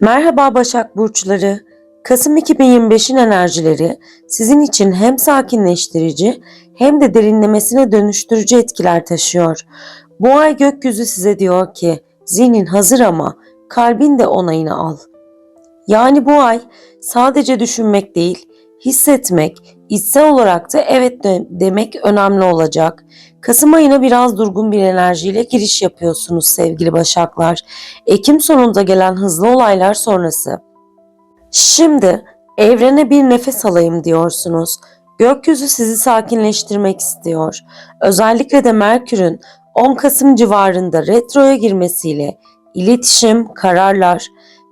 Merhaba Başak Burçları. Kasım 2025'in enerjileri sizin için hem sakinleştirici hem de derinlemesine dönüştürücü etkiler taşıyor. Bu ay gökyüzü size diyor ki zihnin hazır ama kalbin de onayını al. Yani bu ay sadece düşünmek değil, hissetmek, içsel olarak da evet de- demek önemli olacak. Kasım ayına biraz durgun bir enerjiyle giriş yapıyorsunuz sevgili Başaklar. Ekim sonunda gelen hızlı olaylar sonrası. Şimdi evrene bir nefes alayım diyorsunuz. Gökyüzü sizi sakinleştirmek istiyor. Özellikle de Merkür'ün 10 Kasım civarında retroya girmesiyle iletişim, kararlar,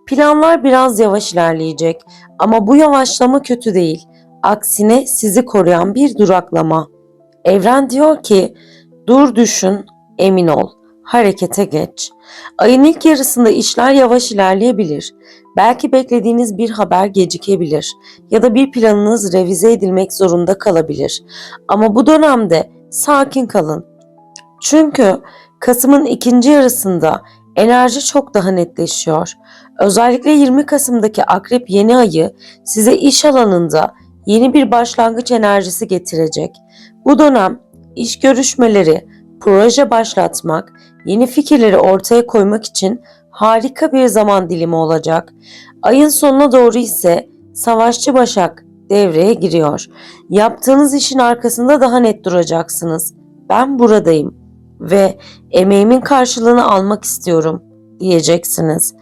planlar biraz yavaş ilerleyecek ama bu yavaşlama kötü değil. Aksine sizi koruyan bir duraklama. Evren diyor ki dur düşün, emin ol, harekete geç. Ayın ilk yarısında işler yavaş ilerleyebilir. Belki beklediğiniz bir haber gecikebilir ya da bir planınız revize edilmek zorunda kalabilir. Ama bu dönemde sakin kalın. Çünkü Kasım'ın ikinci yarısında enerji çok daha netleşiyor. Özellikle 20 Kasım'daki Akrep yeni ayı size iş alanında yeni bir başlangıç enerjisi getirecek. Bu dönem iş görüşmeleri, proje başlatmak, yeni fikirleri ortaya koymak için harika bir zaman dilimi olacak. Ayın sonuna doğru ise Savaşçı Başak devreye giriyor. Yaptığınız işin arkasında daha net duracaksınız. Ben buradayım ve emeğimin karşılığını almak istiyorum diyeceksiniz.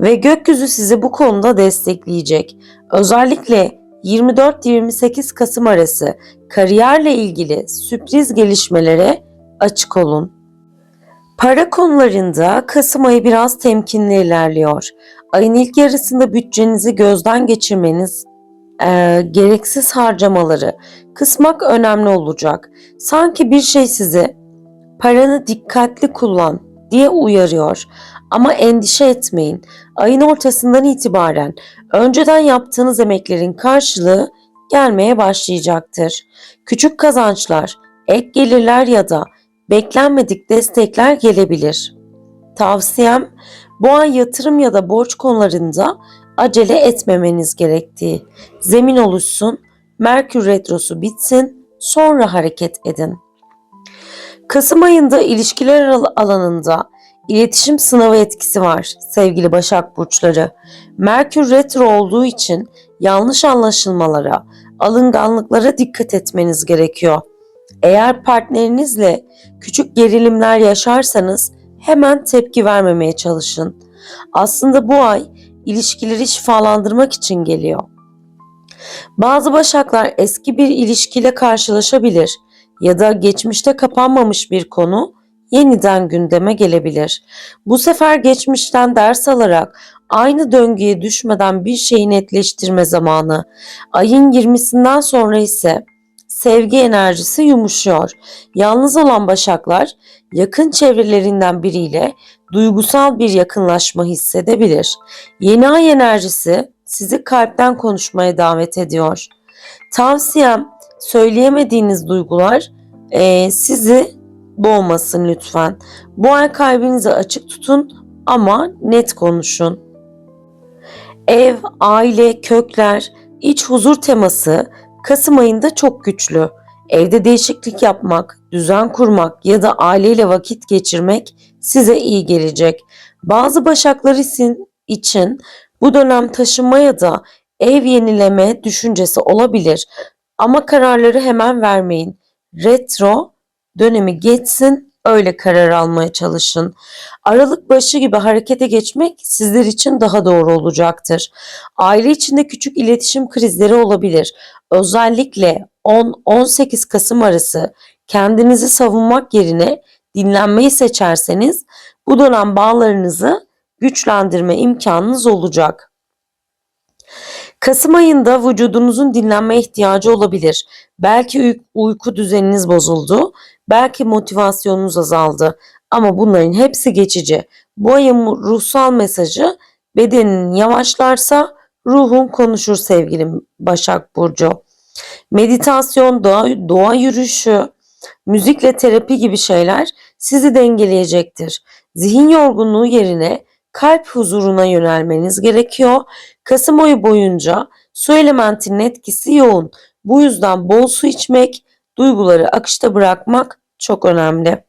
Ve gökyüzü sizi bu konuda destekleyecek. Özellikle 24-28 Kasım arası kariyerle ilgili sürpriz gelişmelere açık olun. Para konularında Kasım ayı biraz temkinli ilerliyor. Ayın ilk yarısında bütçenizi gözden geçirmeniz, eee, gereksiz harcamaları kısmak önemli olacak. Sanki bir şey sizi paranı dikkatli kullan diye uyarıyor. Ama endişe etmeyin. Ayın ortasından itibaren önceden yaptığınız emeklerin karşılığı gelmeye başlayacaktır. Küçük kazançlar, ek gelirler ya da beklenmedik destekler gelebilir. Tavsiyem bu ay yatırım ya da borç konularında acele etmemeniz gerektiği. Zemin oluşsun, Merkür retrosu bitsin, sonra hareket edin. Kasım ayında ilişkiler al- alanında iletişim sınavı etkisi var sevgili Başak Burçları. Merkür retro olduğu için yanlış anlaşılmalara, alınganlıklara dikkat etmeniz gerekiyor. Eğer partnerinizle küçük gerilimler yaşarsanız hemen tepki vermemeye çalışın. Aslında bu ay ilişkileri şifalandırmak için geliyor. Bazı başaklar eski bir ilişkiyle karşılaşabilir ya da geçmişte kapanmamış bir konu yeniden gündeme gelebilir. Bu sefer geçmişten ders alarak aynı döngüye düşmeden bir şeyi netleştirme zamanı. Ayın 20'sinden sonra ise sevgi enerjisi yumuşuyor. Yalnız olan başaklar yakın çevrelerinden biriyle duygusal bir yakınlaşma hissedebilir. Yeni ay enerjisi sizi kalpten konuşmaya davet ediyor. Tavsiyem söyleyemediğiniz duygular eee, sizi boğmasın lütfen. Bu ay kalbinizi açık tutun ama net konuşun. Ev, aile, kökler, iç huzur teması Kasım ayında çok güçlü. Evde değişiklik yapmak, düzen kurmak ya da aileyle vakit geçirmek size iyi gelecek. Bazı başaklar için bu dönem taşınma ya da ev yenileme düşüncesi olabilir. Ama kararları hemen vermeyin. Retro dönemi geçsin, öyle karar almaya çalışın. Aralık başı gibi harekete geçmek sizler için daha doğru olacaktır. Aile içinde küçük iletişim krizleri olabilir. Özellikle 10-18 Kasım arası kendinizi savunmak yerine dinlenmeyi seçerseniz bu dönem bağlarınızı güçlendirme imkanınız olacak. Kasım ayında vücudunuzun dinlenme ihtiyacı olabilir. Belki uy- uyku düzeniniz bozuldu, belki motivasyonunuz azaldı. Ama bunların hepsi geçici. Bu ayın ruhsal mesajı bedenin yavaşlarsa ruhun konuşur sevgilim Başak Burcu. Meditasyon, doğa, doğa yürüyüşü, müzikle terapi gibi şeyler sizi dengeleyecektir. Zihin yorgunluğu yerine kalp huzuruna yönelmeniz gerekiyor. Kasım ayı boyunca su elementinin etkisi yoğun. Bu yüzden bol su içmek, duyguları akışta bırakmak çok önemli.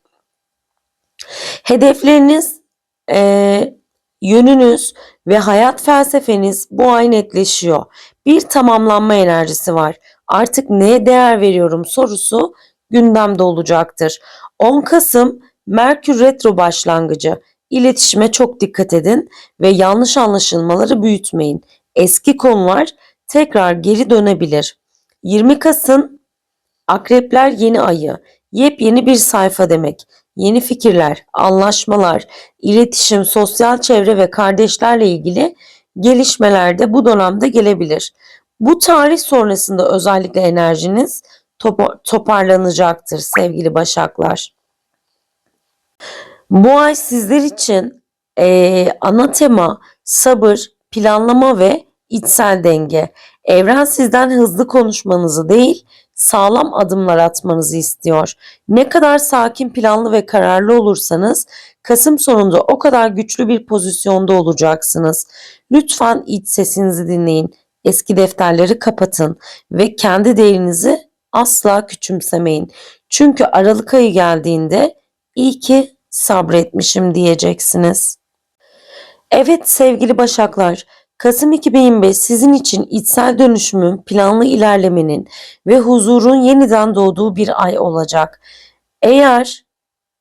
Hedefleriniz, eee, yönünüz ve hayat felsefeniz bu ay netleşiyor. Bir tamamlanma enerjisi var. Artık neye değer veriyorum sorusu gündemde olacaktır. 10 Kasım Merkür Retro başlangıcı. İletişime çok dikkat edin ve yanlış anlaşılmaları büyütmeyin. Eski konular tekrar geri dönebilir. 20 Kasım Akrepler yeni ayı. Yepyeni bir sayfa demek. Yeni fikirler, anlaşmalar, iletişim, sosyal çevre ve kardeşlerle ilgili gelişmeler de bu dönemde gelebilir. Bu tarih sonrasında özellikle enerjiniz topa- toparlanacaktır sevgili Başaklar. Bu ay sizler için eee, ana tema sabır, planlama ve içsel denge. Evren sizden hızlı konuşmanızı değil, sağlam adımlar atmanızı istiyor. Ne kadar sakin, planlı ve kararlı olursanız Kasım sonunda o kadar güçlü bir pozisyonda olacaksınız. Lütfen iç sesinizi dinleyin. Eski defterleri kapatın ve kendi değerinizi asla küçümsemeyin. Çünkü Aralık ayı geldiğinde iyi ki sabretmişim diyeceksiniz. Evet sevgili Başaklar, Kasım 2025 sizin için içsel dönüşümün, planlı ilerlemenin ve huzurun yeniden doğduğu bir ay olacak. Eğer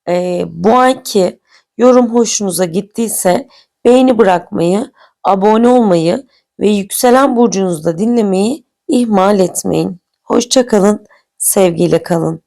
e, bu ayki yorum hoşunuza gittiyse beğeni bırakmayı, abone olmayı ve yükselen burcunuzda dinlemeyi ihmal etmeyin. Hoşçakalın, sevgiyle kalın.